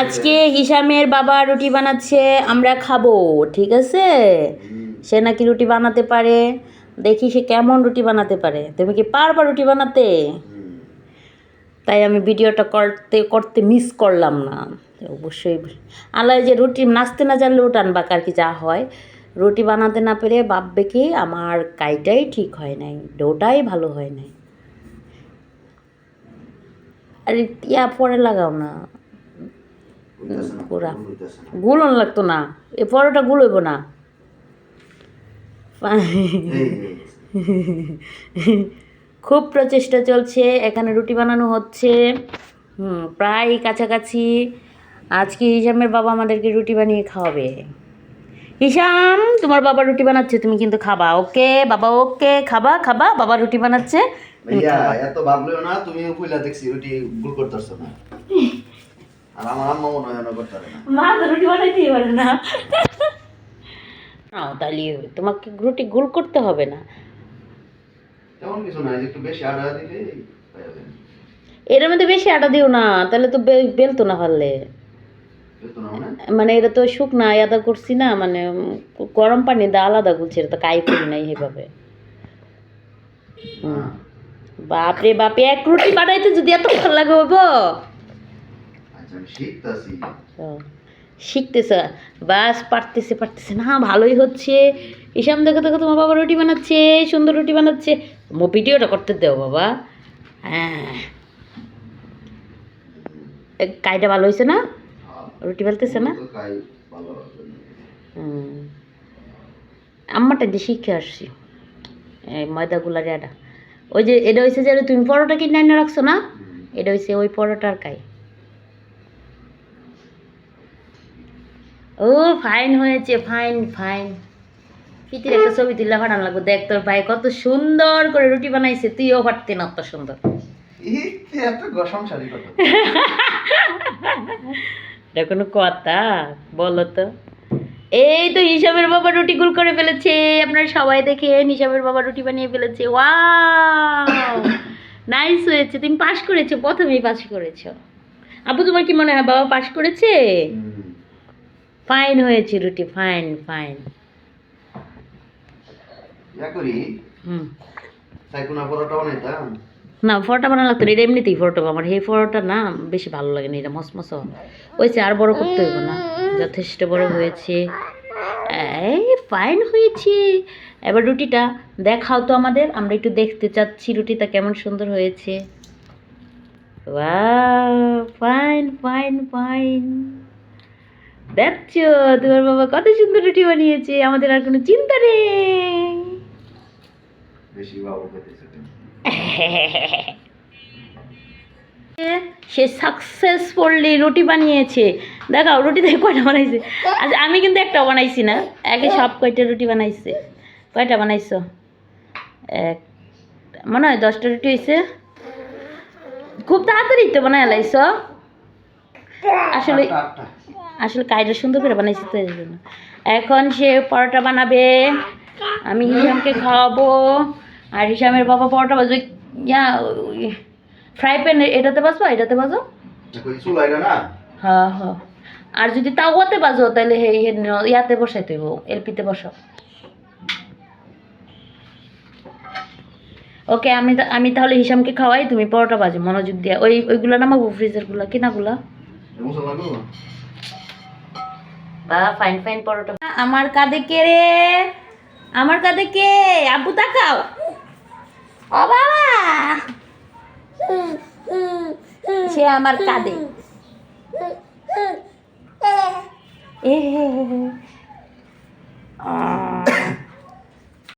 আজকে হিসামের বাবা রুটি বানাচ্ছে আমরা খাব ঠিক আছে? সে নাকি রুটি বানাতে পারে। দেখি সে কেমন রুটি বানাতে পারে। তুমি কি পারবা রুটি বানাতে? তাই আমি ভিডিওটা করতে করতে মিস করলাম না। অবশ্যই আল্লাহ যে রুটি নাচতে না জানলে ওটান বা কার কি যা হয়। রুটি বানাতে না পেরে ভাববে কি আমার কাইটাই ঠিক হয় নাই ডোটাই ভালো হয় নাই। আরে ইয়া পরে লাগাও না। পুরা। গুলন লাগতো না। এ পরোটা গুলোইব না। খুব প্রচেষ্টা চলছে এখানে রুটি বানানো হচ্ছে। প্রায় কাছাকাছি। আজকে হিসামের বাবা আমাদেরকে রুটি বানিয়ে খাওয়াবে। হিসাম তোমার বাবা রুটি বানাচ্ছে তুমি কিন্তু খাবা ওকে? বাবা ওকে? খাবা খাবা বাবা রুটি বানাচ্ছে। ভাইয়া এত ভাবলেও না তুমি কইলা দেখছি রুটি গুল করতেছো না। আর আমার আম্মা মনে হয় না করতে পারে মা তো রুটি বানাইতেই পারে না। নাও তাহলে। তোমাকে রুটি গোল করতে হবে না। তেমন কিছু না একটু বেশি আড়া দিলে এর মধ্যে বেশি আটা দিও না তাহলে তো বে- বেলতো না পারলে। মানে? মানে এটা তো শুকনা আদা করছি না মানে গরম পানি দিয়ে আলাদা করছি এটা তো কাই করি নাই এইভাবে। হুম। বাপরে বাপে এক রুটি বানাইতে যদি এত ভালো লাগে বাবা আচ্ছা শিখতেছে। বাস পারতেছে পারতেছে না ভালোই হচ্ছে। ইসাম দেখো দেখো তোমার বাবা রুটি বানাচ্ছে সুন্দর রুটি বানাচ্ছে। মো ভিডিওটা করতে দেও বাবা। হ্যাঁ। কাইটা ভালো হয়েছে না? রুটি বেলতেছে না। হুম। আম্মাটা দিয়ে শিখে আসছি। এই ময়দাগুলার এটা ওই যে এটা হয়েছে যে তুমি পরোটা কিনে এনে রাখছো না? এটা হয়েছে ওই পরোটার কাই। ও ফাইন হয়েছে ফাইন ফাইন ফিতির একটা ছবি তুললে ফাটান লাগবে। দেখ তোর ভাই কত সুন্দর করে রুটি বানাইছে তুইও পারতি না অত সুন্দর। এটা কোনো কথা বলো তো। এই তো হিসাবের বাবা রুটি গুল করে ফেলেছে। আপনারা সবাই দেখেন হিসাবের বাবা রুটি বানিয়ে ফেলেছে। ওয়াও! নাইস হয়েছে। তুমি পাস করেছ প্রথমেই পাস করেছ। আপু তোমার কি মনে হয় বাবা পাস করেছে? ফাইন হয়েছে রুটি ফাইন ফাইন করি? হুম। সাইকুনা পরোটা বানাইতাম না ফটোটা বানানো লাগতো না, এটা এমনিতেই ফটো আমার। এই ফটোটা না বেশি ভালো লাগে না, এটা মসমস হয়েছে আর বড় করতে হইব না। যথেষ্ট বড় হয়েছে। এই ফাইন হয়েছে। এবার রুটিটা দেখাও তো আমাদের, আমরা একটু দেখতে চাচ্ছি রুটিটা কেমন সুন্দর হয়েছে। ফাইন ফাইন ফাইন দেখছ, তোমার বাবা কত সুন্দর রুটি বানিয়েছে, আমাদের আর কোনো চিন্তা নেই। বেশি বাবু খেতেছে সে সাকসেসফুলি রুটি বানিয়েছে। দেখাও রুটি দেখে কয়টা বানাইছে? আচ্ছা আমি কিন্তু একটা বানাইছি না। একে সব কয়টা রুটি বানাইছে? কয়টা বানাইছো? এক মনে হয় দশটা রুটি হয়েছে খুব তাড়াতাড়ি তো বানাই লাইছ। আসলে। আসলে কাইটা সুন্দর করে বানাইছে তো এখন সে পরোটা বানাবে। আমি হিসামকে খাওয়াবো। আর হিসামের বাবা পরোটা বাজবে ইয়া ফ্রাই প্যান এটাতে বাজবো এটাতে বাজো হ্যাঁ হ্যাঁ আর যদি তাওয়াতে বাজো তাহলে হে ইয়াতে বসাই তৈব এলপিতে বসো ওকে আমি আমি তাহলে হিসামকে খাওয়াই তুমি পরোটা বাজো মনোযোগ দিয়ে। ওই ওইগুলো নামাবো ফ্রিজেরগুলো কিনাগুলা? এই মশলা লাগবে? বা ফাইন ফাইন পরোটা। আমার কাঁধে কে রে? আমার কাঁধে কে? আব্বু তাকাও। ও বাবা। সে আমার কাঁধে। এ